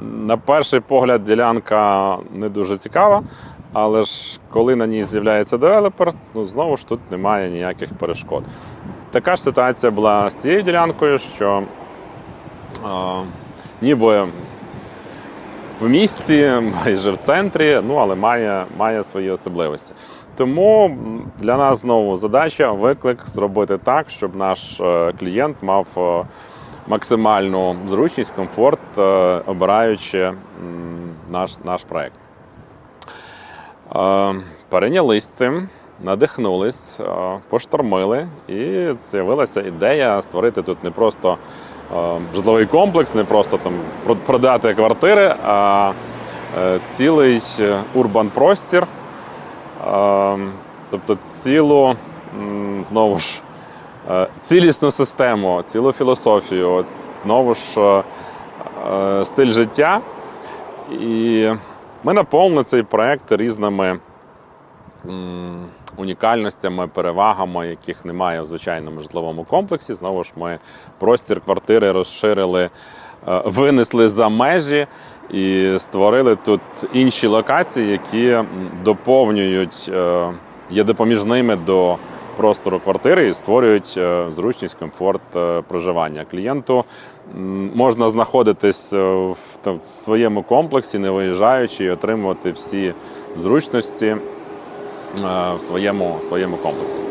На перший погляд, ділянка не дуже цікава, але ж коли на ній з'являється девелопер, ну знову ж тут немає ніяких перешкод. Така ж ситуація була з цією ділянкою, що е, ніби в місті, майже в центрі, ну але має, має свої особливості. Тому для нас знову задача, виклик зробити так, щоб наш е, клієнт мав е, максимальну зручність, комфорт, е, обираючи наш, наш проект. Е, Перейнялись цим, надихнулись, е, поштормили, і з'явилася ідея створити тут не просто житловий комплекс, не просто там продати квартири, а цілий урбан простір. Е, Тобто цілу знову ж цілісну систему, цілу філософію, знову ж е, е, стиль життя. І ми наповнили цей проект різними унікальностями, перевагами, яких немає в звичайному житловому комплексі. Знову ж ми простір квартири розширили, е, винесли за межі і створили тут інші локації, які доповнюють, е, є допоміжними до простору квартири і створюють е, зручність, комфорт е, проживання. Клієнту можна знаходитись е, в своєму комплексі, не виїжджаючи, і отримувати всі зручності в своєму, в своєму комплексі.